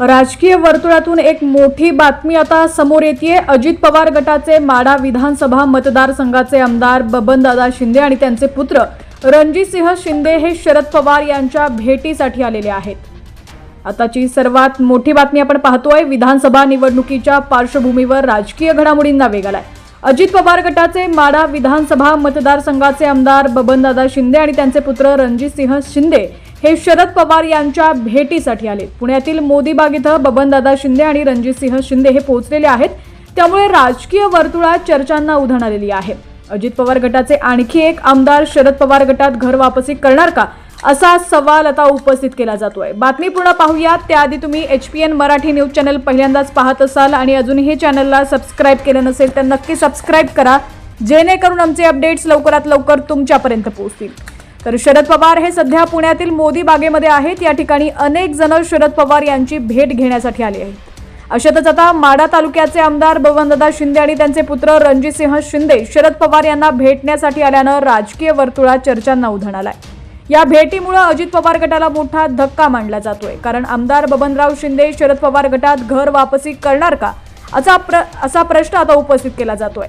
राजकीय वर्तुळातून एक मोठी बातमी आता समोर येते अजित पवार गटाचे माडा विधानसभा मतदारसंघाचे आमदार बबनदादा शिंदे आणि त्यांचे पुत्र रणजितसिंह शिंदे हे शरद पवार यांच्या भेटीसाठी आलेले आहेत. आताची सर्वात मोठी बातमी आपण पाहतोय. विधानसभा निवडणुकीच्या पार्श्वभूमीवर राजकीय घडामोडींना वेग आलाय. अजित पवार गटाचे माडा विधानसभा मतदारसंघाचे आमदार बबनदादा शिंदे आणि त्यांचे पुत्र रणजितसिंह शिंदे हे शरद पवार यांच्या भेटीसाठी आले. पुण्यातील मोदीबाग इथं बबनदादा शिंदे आणि रणजितसिंह शिंदे हे पोहोचलेले आहेत. त्यामुळे राजकीय वर्तुळात चर्चांना उधाण आलेली आहे. अजित पवार गटाचे आणखी एक आमदार शरद पवार गटात घर वापसी करणार का? असा सवाल आता उपस्थित केला जातोय. बातमी पूर्ण पाहूयात त्याआधी तुम्ही H P N Marathi news channel पहिल्यांदाच पाहत असाल आणि अजूनही चॅनलला सबस्क्राईब केलं नसेल तर नक्की सबस्क्राईब करा. जेणेकरून आमचे अपडेट्स लवकरात लवकर तुमच्यापर्यंत पोहोचतील. तर शरद पवार हे सध्या पुण्यातील मोदी बागेमध्ये आहेत. या ठिकाणी अनेक जण शरद पवार यांची भेट घेण्यासाठी आले आहेत. अशातच आता माडा तालुक्याचे आमदार बबनदादा शिंदे आणि त्यांचे पुत्र रणजितसिंह शिंदे शरद पवार यांना भेटण्यासाठी आल्यानं राजकीय वर्तुळात चर्चांना उधाण आलाय या भेटीमुळे अजित पवार गटाला मोठा धक्का मांडला जातोय. कारण आमदार बबनराव शिंदे शरद पवार गटात घर वापसी करणार का? असा प्र असा प्रश्न आता उपस्थित केला जातोय.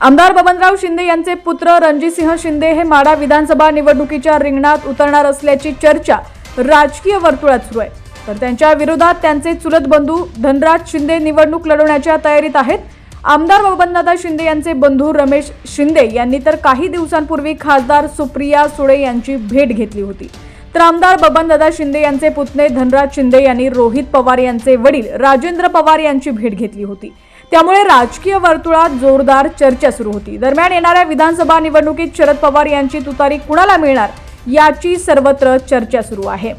आमदार बबनराव शिंदे यांचे पुत्र रणजितसिंह शिंदे हे माडा विधानसभा निवडणुकीच्या रिंगणात उतरणार असल्याची चर्चा राजकीय वर्तुळात सुरू आहे. तर त्यांच्या विरोधात त्यांचे चुलत बंधू धनराज शिंदे निवडणूक लढवण्याच्या तयारीत आहेत. आमदार बबनदादा शिंदे यांचे बंधू रमेश शिंदे यांनी तर काही दिवसांपूर्वी खासदार सुप्रिया सुळे यांची भेट घेतली होती. तर आमदार बबनदादा शिंदे यांचे पुतणे धनराज शिंदे यांनी रोहित पवार यांचे वडील राजेंद्र पवार यांची भेट घेतली होती. त्यामुळे राजकीय वर्तुळात जोरदार चर्चा सुरू होती. दरम्यान येणाऱ्या विधानसभा निवडणुकीत शरद पवार यांची तुतारी कुणाला मिळणार याची सर्वत्र चर्चा सुरू आहे.